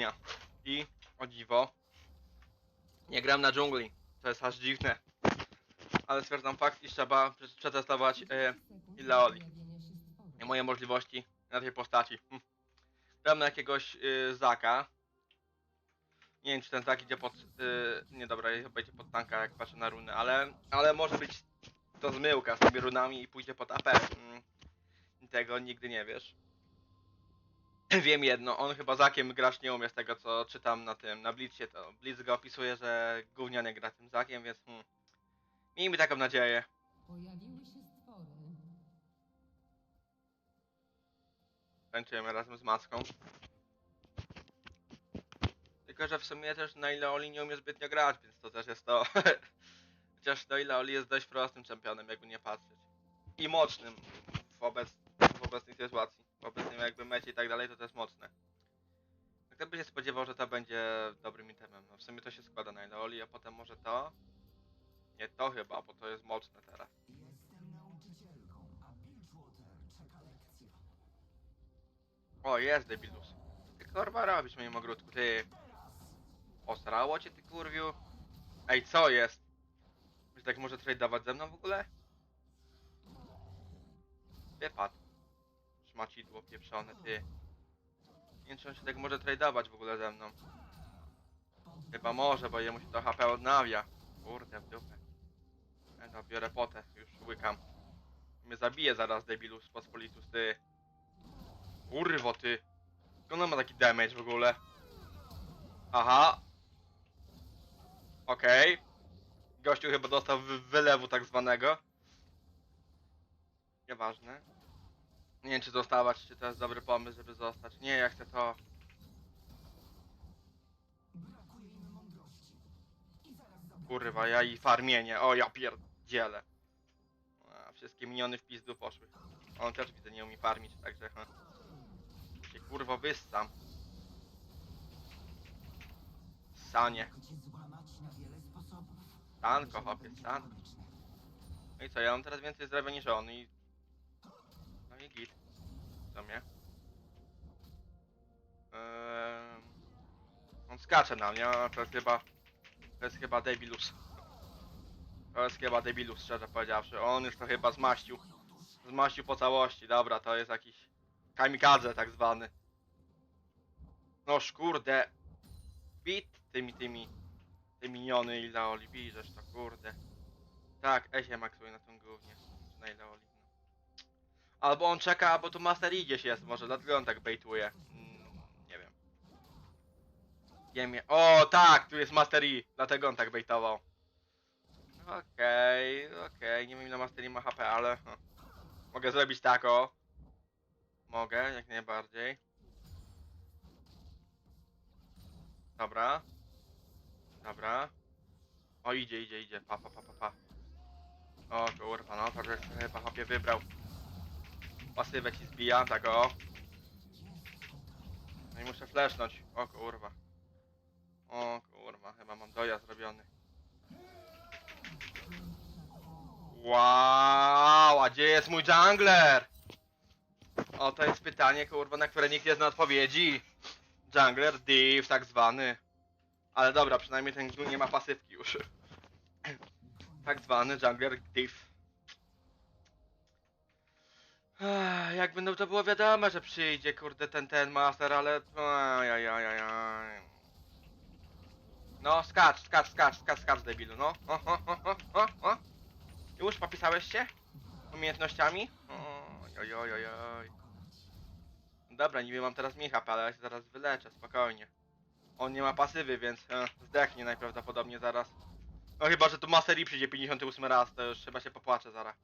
gównia. I, o dziwo, nie gram na dżungli. To jest aż dziwne. Ale stwierdzam fakt, iż trzeba prze- przetestować e, Ileoli. I moje możliwości na tej postaci. Hm. Gram na jakiegoś y, Zaka. Nie wiem, czy ten Zak idzie pod... Y, nie dobra, chyba idzie pod tanka, jak patrzę na runy, ale, ale może być to zmyłka z tymi runami i pójdzie pod AP. Mm. Tego nigdy nie wiesz. Wiem jedno, on chyba Zakiem grać nie umie z tego co czytam na tym, na Blitzcie, to Blitz go opisuje, że gówniany gra tym Zakiem, więc hmm. Miejmy taką nadzieję. Pojawiły się stwory. Tańczymy razem z Macką. Tylko, że w sumie też na Ileoli nie umie zbytnio grać, więc to też jest to. Chociaż no Ileoli jest dość prostym czempionem, jakby nie patrzeć. I mocnym wobec, w obecnej sytuacji. Obecnym jakby mecie i tak dalej, to też mocne. Kto by się spodziewał, że to będzie dobrym itemem? No w sumie to się składa na Ileoli, a potem może to? Nie to chyba, bo to jest mocne teraz. O, jest debilus. Ty kurwa robisz moim ogródku, ty. Osrało cię ty kurwiu? Ej, co jest? Czy tak może tradeować ze mną w ogóle? Wypad. Szmacidło pieprzone, ty. Nie wiem, czy on się tak może tradeować w ogóle ze mną. Chyba może, bo jemu się to HP odnawia. Kurde, w dupę. No, biorę potę, już łykam. Mnie zabije zaraz debilus pospolitus, ty. Kurwo ty. Skąd on ma taki damage w ogóle? Aha. Okej. Gościu chyba dostał wy- wylewu tak zwanego. Nieważne. Nie wiem czy zostawać, czy to jest dobry pomysł, żeby zostać. Nie, ja chcę to. Kurwa, ja i farmienie. O, ja pierdzielę. A, wszystkie miniony w pizdu poszły. On też widzę nie umie farmić, także... Ha. Się kurwo wyssam. Sanie. Stanko, chłopie, stanko. No i co, ja mam teraz więcej zdrowia niż on i... No i git. Co mnie? Eee... On skacze na mnie, to jest chyba... To jest chyba debilus. To jest chyba debilus, szczerze powiedziawszy. On już to chyba zmaścił. Zmaścił po całości, dobra, to jest jakiś... Kamikadze tak zwany. Noż kurde. Bit tymi tymi. Te miniony i laoli, bierzesz to kurde. Tak, Esie maksuje na tym głównie. Na Ileoli. Albo on czeka, bo tu Master Yi gdzieś jest, może dlatego on tak baituje. Mm, nie wiem. Wiem je. O, tak, tu jest Master Yi, dlatego on tak baitował. Okej, okej, nie wiem ile Master Yi ma HP, ale... hm. Mogę zrobić tak, o. Mogę, jak najbardziej. Dobra. Dobra. O, idzie, idzie, idzie. Pa, pa, pa, pa, pa. O, kurwa, no, żeś chyba chłopie wybrał. Pasywę ci zbija, tak o. No i muszę flashnąć. O, kurwa. O, kurwa, chyba mam dojazd zrobiony. Wow, a gdzie jest mój jungler? O, to jest pytanie, kurwa, na które nikt nie zna odpowiedzi. Jungler div, tak zwany. Ale dobra, przynajmniej ten nie ma pasywki już. tak zwany jungler div. Ech, Jakby no to było wiadomo, że przyjdzie, kurde, ten, ten master, ale... No, skacz, skacz, skacz, skacz, skacz, debilu, no. Już popisałeś się? Umiejętnościami? Oj, oj. Dobra, niby mam teraz mniej HP, ale ja się zaraz wyleczę, spokojnie. On nie ma pasywy, więc e, zdechnie najprawdopodobniej zaraz. No chyba, że tu Master Yi przyjdzie 58 raz, to już chyba się popłaczę zaraz.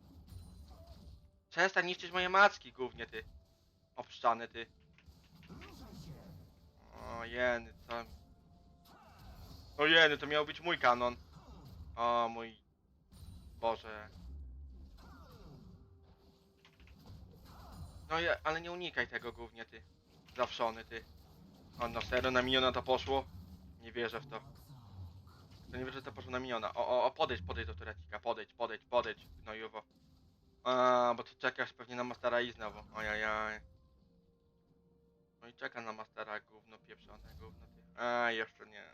Przestań niszczyć moje macki, głównie ty. Obszczany ty. O jeny, co... O jeny, to miał być mój kanon. O mój... Boże. No ja, ale nie unikaj tego głównie ty. Zawszony ty. O no serio na miniona to poszło? Nie wierzę w to. To nie wierzę, że to poszło na miniona. O, o, o, podejdź, podejdź do turecika, podejdź, podejdź, podejdź. No Juwo. A, bo ty czekasz pewnie na Mastera i znowu. Ojajaj. No i czeka na Mastera gówno pieprzone, gówno ty. A, jeszcze nie.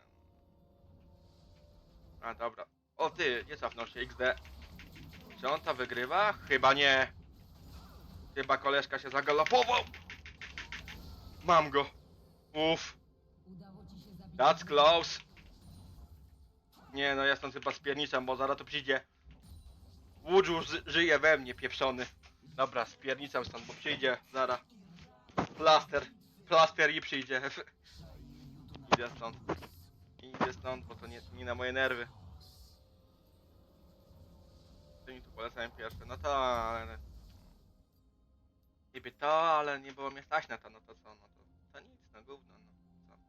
A, dobra. O ty, nie cofnął się XD. Czy on to wygrywa? Chyba nie. Chyba koleżka się zagalopował. Mam go. Uff, that's close. Nie no, ja stąd chyba spierniczam, bo zaraz to przyjdzie. Łudżu ży- żyje we mnie, pieprzony. Dobra, spierniczam stąd, bo przyjdzie zaraz. Plaster. Plaster i przyjdzie. Idę stąd. Idę stąd, bo to nie, nie na moje nerwy. To mi tu polecałem pierwsze. No to, ale... Niby to, ale nie było mnie stać na to, no to co, no to, to nic, no gówno, no co.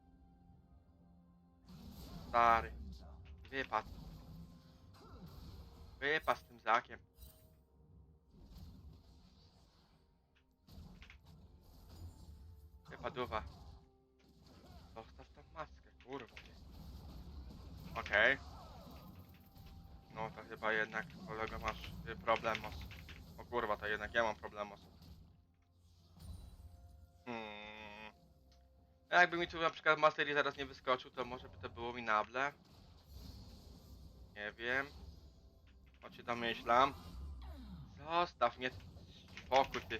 Stary. Wypadł. Wypadł z tym zakiem. Wypadła. Zostaw tą maskę, kurwa. Okej. No to chyba jednak, kolego, masz y, problemos. O kurwa, to jednak ja mam problemos. Hmm. Jakby mi tu na przykład Mastery zaraz nie wyskoczył, to może by to było mi nable. Nie wiem. O cię domyślam. Zostaw mnie. Spokój ty.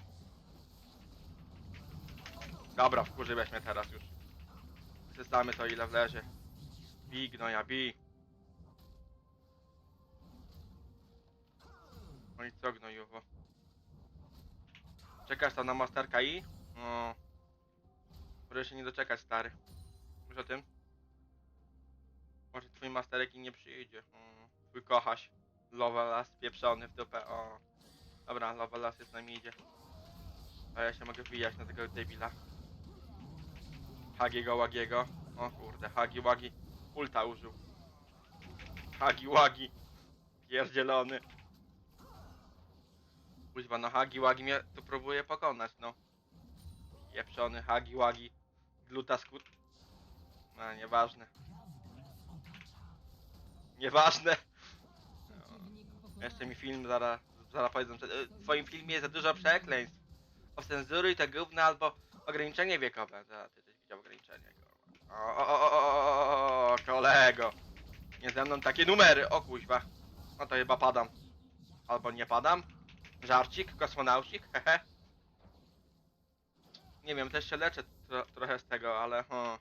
Dobra, wkurzyłeś mnie teraz już. Przestamy to ile wlezie. Bij gnoja, bij. No i co gnojuwo? Czekasz tam na masterka i? No. Proszę się nie doczekać, stary. Wiesz o tym? Może twój masterek i nie przyjdzie. Mm. Twój kochaś. Lovelas pieprzony w dupę. O. Dobra, Lovelas jest na midzie. A ja się mogę wbijać na tego debila. Hagiego Łagiego. O kurde, Hagi Łagi. Ulta użył. Hagi Łagi. Pierdzielony. Kuźwa, no Hagi Łagi mnie tu próbuje pokonać, no. Pieprzony Hagi Łagi. Glutaskut. No, nieważne. Nieważne. Jeszcze mi film zaraz, zaraz powiedzą, że e, w twoim filmie jest za dużo przekleństw. Ocenzuruj te gówno albo ograniczenie wiekowe. Za, ty też widział ograniczenie. kurwa. O, o, o, o, o, o, kolego. Nie ze mną takie numery, o kuźwa. No to chyba padam. Albo nie padam. Żarcik, kosmonaucik, hehe. Nie wiem, też się leczę tro, trochę z tego, ale hmm.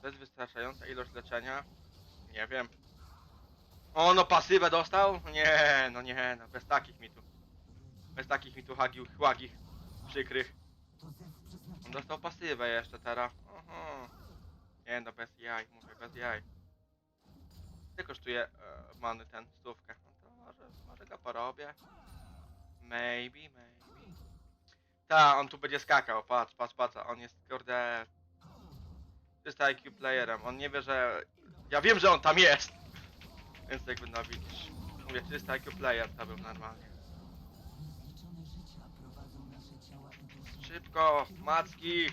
To jest wystarczająca ilość leczenia? Nie wiem. O, no pasywę dostał? Nie, no nie, no bez takich mi tu. Bez takich mi tu hagi, łagich przykrych. On dostał pasywę jeszcze teraz. Aha. Nie no, bez jaj, mówię, bez jaj. Ty kosztuje e, many ten stówkę. No to może, może go porobię. Maybe, maybe. Ta, on tu będzie skakał, patrz, patrz, patrz, on jest kurde... 300 IQ playerem, on nie wie, że... Ja wiem, że on tam jest! Więc jakby widzisz. Mówię, 300 IQ player to był normalnie. Szybko, macki!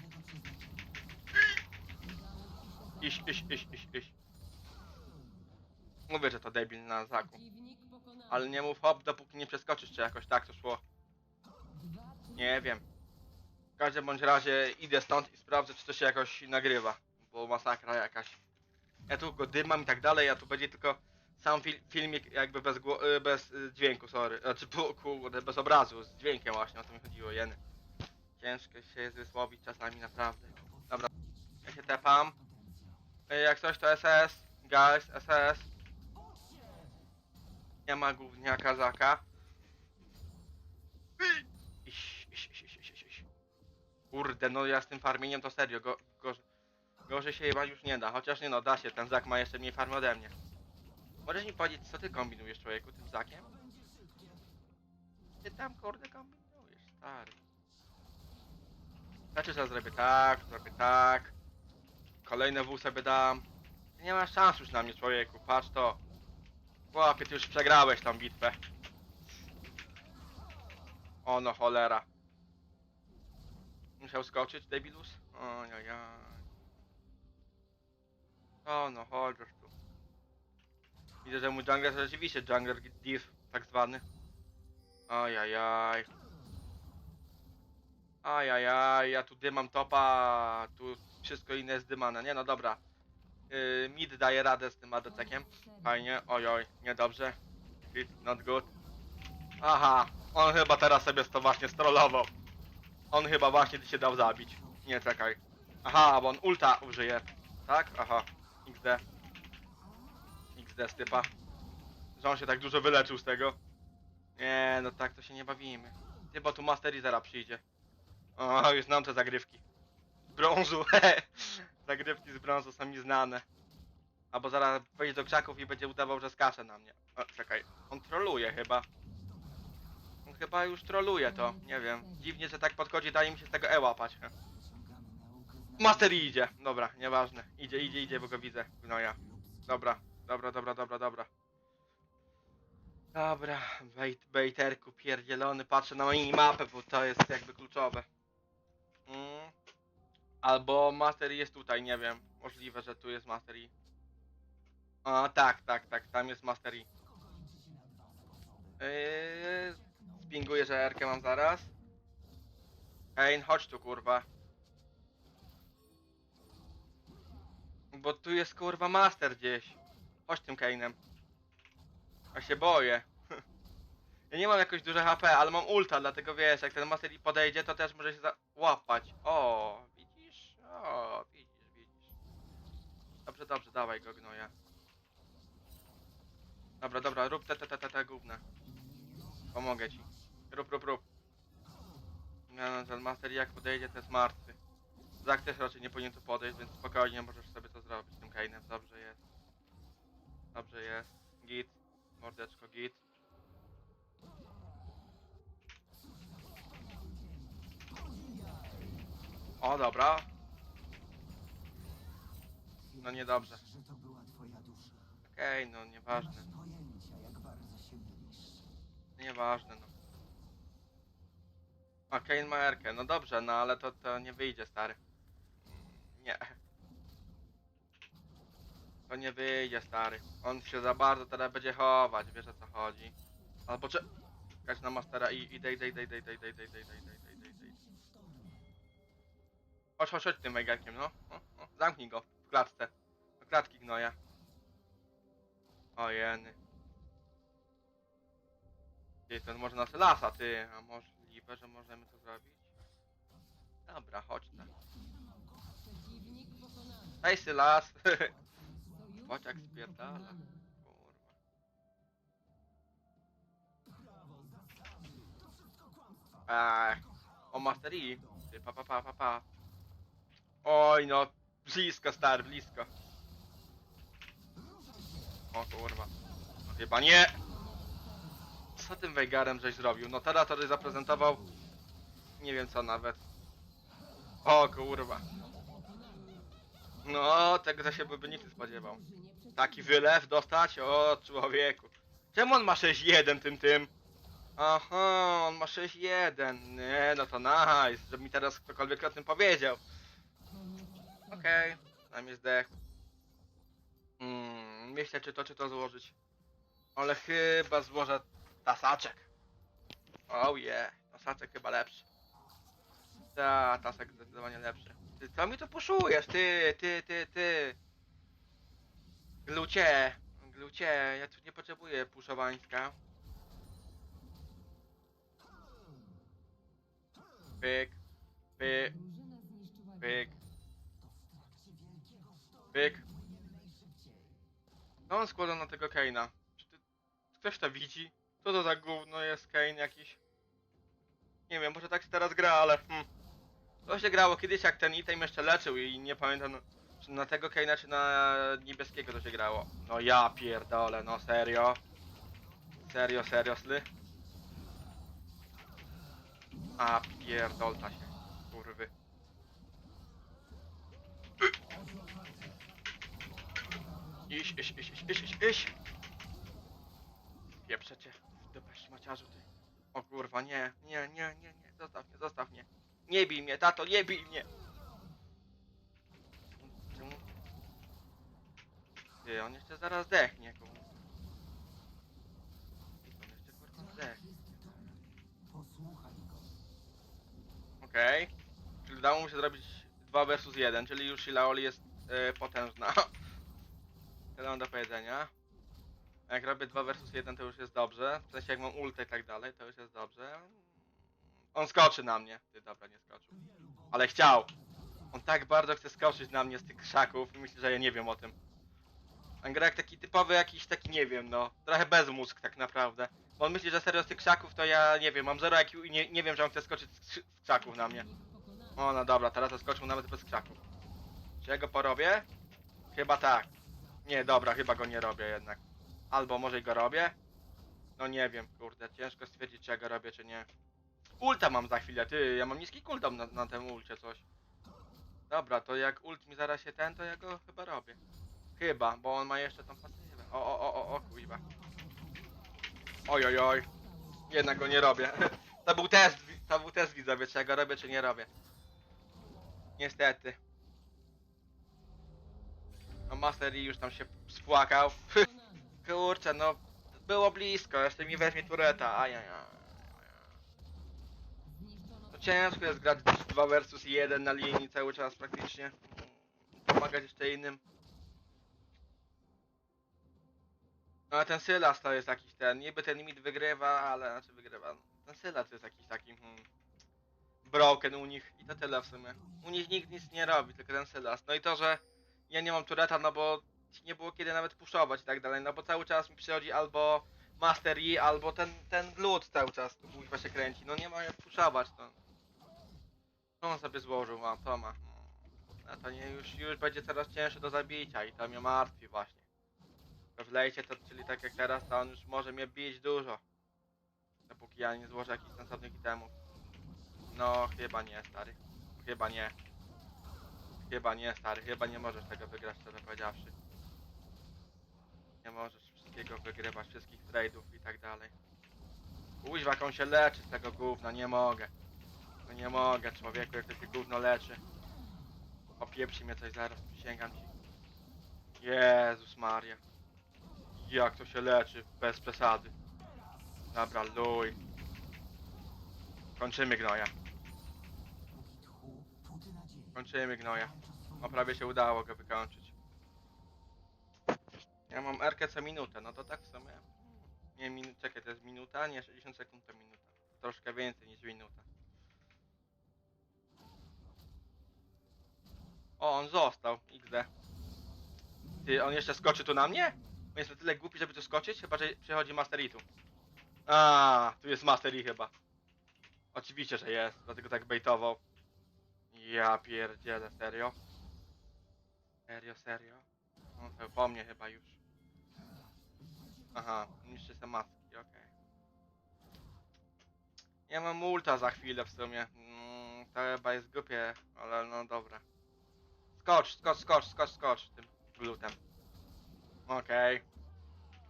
Iś, iś, iś, iś, iś. Mówię, że to debil na zaku. Ale nie mów hop, dopóki nie przeskoczysz, czy jakoś tak to szło. Nie wiem. W każdym bądź razie idę stąd i sprawdzę, czy to się jakoś nagrywa. Bo masakra jakaś. Ja tu go dymam i tak dalej, a tu będzie tylko sam fil filmik jakby bez, y, bez y, dźwięku, sorry. Znaczy, bez obrazu, z dźwiękiem właśnie, o to mi chodziło, jeny. Ciężko się jest wysłowić czasami, naprawdę. Dobra, ja się tepam. Y, Jak coś to SS, guys, SS. Nie ma gówniaka zaka. Iś, iś, iś, iś, iś, iś. Kurde, no ja z tym farmieniem to serio, go, gorzej, gorzej się chyba już nie da, chociaż nie no, da się, ten zak ma jeszcze mniej farmy ode mnie. Możesz mi powiedzieć, co ty kombinujesz, człowieku, tym zakiem? Ty tam, kurde, kombinujesz, stary. Znaczy, że zrobię tak, zrobię tak. Kolejne W sobie dam. Ty nie masz szans już na mnie, człowieku, patrz to. Chłopie, ty już przegrałeś tą bitwę. O no cholera. Musiał skoczyć, debilus? Ojajaj. O no, chodź. Widzę, że mój jungler to rzeczywiście jungler div, tak zwany. Ajajaj. Ajajaj, ja tu dymam topa, tu Wszystko inne jest dymane. Nie no dobra. Yy, mid daje radę z tym ADC-kiem. Fajnie, oj oj, niedobrze. Hit, not good. Aha, on chyba teraz sobie to właśnie strollował. On chyba właśnie się dał zabić. Nie, czekaj. Aha, bo on ulta użyje. Tak? Aha. XD. XD z typa. Że on się tak dużo wyleczył z tego. Nie, no tak to się nie bawimy. Ty, bo tu Master Izera przyjdzie. O, już znam te zagrywki. Z brązu, Zagrywki z brązu są mi znane. Albo zaraz wejdzie do krzaków i będzie udawał, że skacze na mnie. O, czekaj, on troluje chyba. On chyba już troluje to, nie wiem. Dziwnie, że tak podchodzi, daje mi się z tego E łapać. Master idzie, dobra, nieważne. Idzie, idzie, idzie, bo go widzę. No ja. Dobra, dobra, dobra, dobra, dobra. Dobra, bait, baiterku pierdzielony, patrzę na minimapę, bo to jest jakby kluczowe. Mm. Albo Master Yi jest tutaj, nie wiem. Możliwe, że tu jest Master Yi. A, tak, tak, tak, tam jest Master Yi. Yy, spinguję, że Erkę mam zaraz. Ej, chodź tu, kurwa. Bo tu jest, kurwa, Master gdzieś. Chodź tym Kane'em. Ja się boję. Ja nie mam jakoś duże HP, ale mam ulta, dlatego wiesz, jak ten Master podejdzie, to też może się załapać. O, widzisz? O, widzisz, widzisz. Dobrze, dobrze, dawaj go gnoja. Dobra, dobra, rób te, te, te, te, te gówne. Pomogę ci. Rób, rób, rób. Nie no, ten Master jak podejdzie, to jest martwy. Zak też raczej nie powinien tu podejść, więc spokojnie możesz sobie to zrobić tym Kane'em. Dobrze jest. Dobrze jest. Git. Mordeczko, git. O, dobra. No niedobrze. Że to była twoja dusza. Okej, no nieważne. Masz pojęcia, jak bardzo się mylisz. Nieważne, no. A Kane ma Erkę. No dobrze, no ale to, to nie wyjdzie, stary. Nie. To nie wyjdzie, stary. On się za bardzo teraz będzie chować, wiesz o co chodzi. Albo czy... Kać na Mastera i idę, idę, idę, idę, idę, idę, idę, idę, idę, idę, idę, idę. Chodź, chodź, chodź tym Wejgarkiem, no. O, o, zamknij go w klatce. Do klatki gnoja. O jeny. Ty, ten może nas lasa, ty. A możliwe, że możemy to zrobić? Dobra, chodź tam. Hej, Sylas! Sojusznik Pociak spierdala. Kurwa. Eee, o Master Yi. Ty, pa, pa, pa, pa, pa. Oj, no. Blisko, stary, blisko. O kurwa. No, chyba nie. Co tym Wejgarem żeś zrobił? No teraz to zaprezentował. Nie wiem co nawet. O kurwa. No, tego się by nikt nie spodziewał. Taki wylew dostać? O człowieku. Czemu on ma 6-1 tym tym? Aha, on ma 6-1. Nie, no to nice, żeby mi teraz ktokolwiek o tym powiedział. Okej, okay, mnie zdech. Mm, myślę czy to, czy to złożyć. Ale chyba złożę tasaczek. Oh yeah, tasaczek chyba lepszy. Ta, tasek zdecydowanie lepszy. Ty co mi tu puszujesz, ty, ty, ty, ty. Glucie, glucie, ja tu nie potrzebuję puszowańska. Pyk, pyk, pyk, pyk. No on składa na tego Kane'a. Czy ty, ktoś to widzi? Co to za gówno jest Kane jakiś? Nie wiem, może tak się teraz gra, ale hmm. To się grało kiedyś jak ten item jeszcze leczył i nie pamiętam na tego Kane'a czy na niebieskiego to się grało. No ja pierdolę, no serio. Serio, serio, sly? A pierdolta się, kurwy. Iś, iś, iś, iś, iś, iś, iś. Pieprzę cię w dupę ty. O kurwa, nie, nie, nie, nie, nie, zostaw mnie, zostaw mnie. Nie bij mnie, tato, nie bij mnie. On jeszcze zaraz zdechnie, kurwa. On jeszcze kurwa zdechnie. Posłuchaj go. Okej. Czyli udało mu się zrobić 2 versus 1, czyli już Shilaoli jest e, potężna. Tyle mam do powiedzenia. A Jak robię 2 versus 1 to już jest dobrze. W sensie jak mam ultę i tak dalej, to już jest dobrze. On skoczy na mnie. Ty dobra, nie skoczył. Ale chciał. On tak bardzo chce skoczyć na mnie z tych krzaków myślę, że ja nie wiem o tym. On gra jak taki typowy jakiś taki, nie wiem, no. Trochę bez mózg tak naprawdę. Bo on myśli, że serio z tych krzaków to ja nie wiem, mam 0 IQ i nie, nie wiem, że on chce skoczyć z krzaków na mnie. O no dobra, teraz zaskoczył nawet bez krzaków. Czy ja go porobię? Chyba tak. Nie, dobra, chyba go nie robię jednak. Albo może i go robię? No nie wiem, kurde, ciężko stwierdzić, czy ja go robię, czy nie. Ulta mam za chwilę, ty, ja mam niski cooldown na, na tym ulcie coś. Dobra, to jak ult mi zaraz się ten, to ja go chyba robię. Chyba, bo on ma jeszcze tą pasywę. O, o, o, o, o. Oj, oj, oj. Jednak go nie robię. To był test, to był test widzowie, czy ja go robię, czy nie robię. Niestety. No Master już tam się spłakał. Kurczę, no było blisko, jeszcze mi weźmie tureta, ajaja. To ciężko jest grać 2 versus 1 na linii cały czas praktycznie. Pomagać jeszcze innym. Ale ten Sylas to jest jakiś ten, niby ten mid wygrywa, ale znaczy wygrywa. Ten Sylas to jest jakiś taki hmm, broken u nich i to tyle w sumie. U nich nikt nic nie robi, tylko ten Sylas. No i to, że ja nie mam tureta, no bo nie było kiedy nawet puszować i tak dalej, no bo cały czas mi przychodzi albo Master Yi, albo ten, ten Blood cały czas tu kuźwa się kręci, no nie ma jak puszować, to. No on sobie złożył, a to ma. A to nie, już, już będzie coraz cięższe do zabicia i to mnie martwi właśnie. W lejcie to, czyli tak jak teraz, to on już może mnie bić dużo. Dopóki ja nie złożę jakichś sensownych itemów. No, chyba nie, stary. Chyba nie. Chyba nie, stary. Chyba nie możesz tego wygrać, szczerze powiedziawszy. Nie możesz wszystkiego wygrywać, wszystkich tradeów i tak dalej. Kuźwa, on się leczy z tego gówna, nie mogę. No nie mogę, człowieku, jak to się gówno leczy. Opieprzy mnie coś zaraz, przysięgam ci. Jezus Maria. Jak to się leczy, bez przesady. Dobra, luj. Kończymy gnoja. Kończymy gnoja. No prawie się udało go wykończyć. Ja mam Erkę co minutę, no to tak w sumie. Nie, min... czekaj, to jest minuta? Nie, 60 sekund to minuta. Troszkę więcej niż minuta. O, on został, XD. Ty, on jeszcze skoczy tu na mnie? On jest na tyle głupi, żeby tu skoczyć? Chyba, że przychodzi Master tu. A, tu jest Master Yi chyba. Oczywiście, że jest, dlatego tak baitował. Ja pierdzielę, serio? Serio, serio? No to po mnie chyba już. Aha, niszczy te maski, okej. Ja mam multa za chwilę w sumie. Mm, to chyba jest głupie, ale no dobra. Skocz, skocz, skocz, skocz, skocz tym glutem. Okej.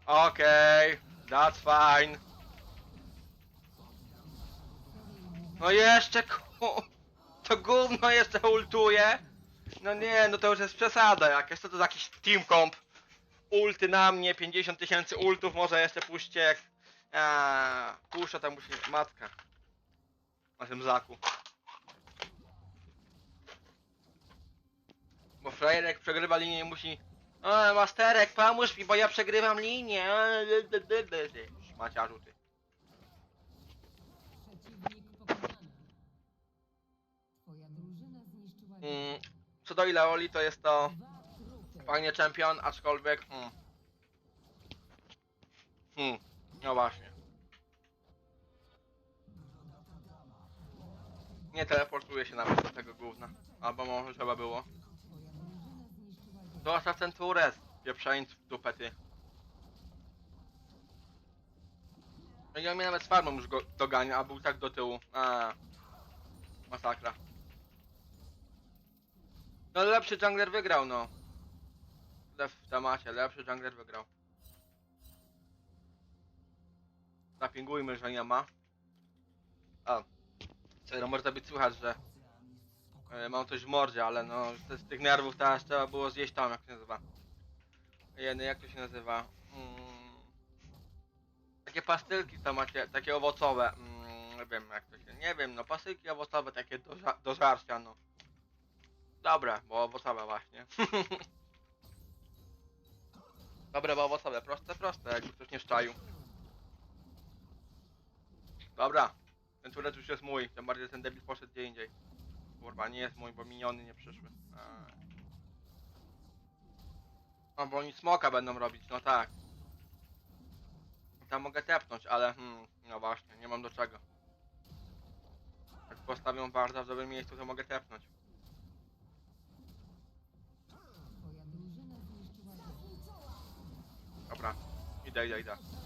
Okej, that's fine. No jeszcze ku... To gówno jeszcze ultuje? No nie, no to już jest przesada jakaś, co to za jakiś team comp? Ulty na mnie, 50 tysięcy ultów, może jeszcze puśćcie jak... Aaa, puszcza tam musi... matka. Na tym zaku. Bo frajerek przegrywa linię i musi... O, masterek, pomóż mi, bo ja przegrywam linię. Twoja drużyna zniszczyła Mm, co do Ileoli, to jest to... Fajnie czempion, aczkolwiek... Hmm. Hmm, no właśnie. Nie teleportuje się nawet do tego gówna. Albo może trzeba było. Zostaw ten turec, pieprzańc w dupę ty. No mnie nawet z farmą już go dogania, a był tak do tyłu. A, Masakra. No lepszy jungler wygrał no. W temacie, lepszy jungler wygrał. Napingujmy, że nie ma. A. Serio, może być słychać, że. E, Mam coś w mordzie, ale no z, tych nerwów teraz trzeba było zjeść tam, jak się nazywa. Jeny, jak to się nazywa? Mm, takie pastylki to macie, takie owocowe. Mm, nie wiem jak to się, nie wiem, no pastylki owocowe takie do, do żarcia, no. Dobre, bo owocowe właśnie. Dobre, bo owocowe. Proste, proste, jakby ktoś nie szczaił. Dobra. Ten turet już jest mój. Tym bardziej ten debil poszedł gdzie indziej. Kurwa, nie jest mój, bo miniony nie przyszły. No bo oni smoka będą robić, no tak. Tam mogę tepnąć, ale hmm, no właśnie, nie mam do czego. Jak postawią bardzo w dobrym miejscu, to mogę tepnąć. Dobra, idę, idę, idę.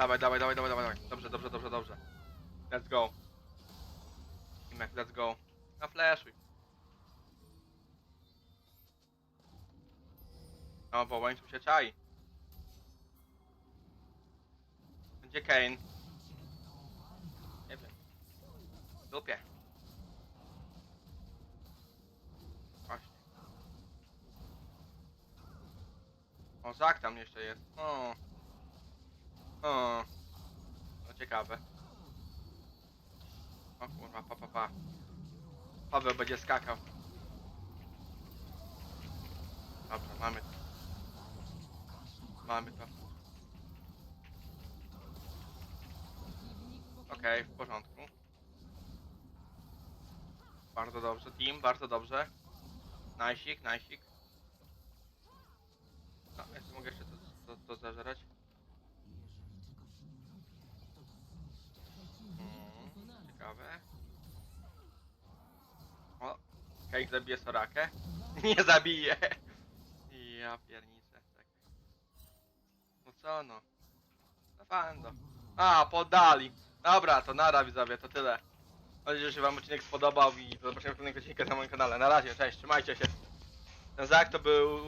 Dawaj, dawaj, dawaj, dawaj, dawaj. Dobrze, dobrze, dobrze, dobrze. Let's go. Imek, let's go. Na flashuj. No, bo łańcuch się czai. Gdzie Kane? Nie wiem. Dupie. Właśnie. O, Zak tam jeszcze jest. O. O. No ciekawe. O kurwa, pa, pa, pa. Paweł będzie skakał. Dobrze, mamy to. Mamy to. Okej, w porządku. Bardzo dobrze, team, bardzo dobrze. Najsik, najsik. No, jeszcze mogę jeszcze to, to, to zażerać. Mm, ciekawe. O, Kate zabije Sorakę. Nie zabije! Ja piernicę, tak. No co no? Na fando. A, podali. Dobra, to nara widzowie, to tyle. Mam nadzieję, że się wam odcinek spodobał i do zobaczenia w na moim kanale. Na razie, cześć, trzymajcie się. Ten Zak to był...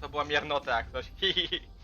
To była miernota jak coś. Hihihi.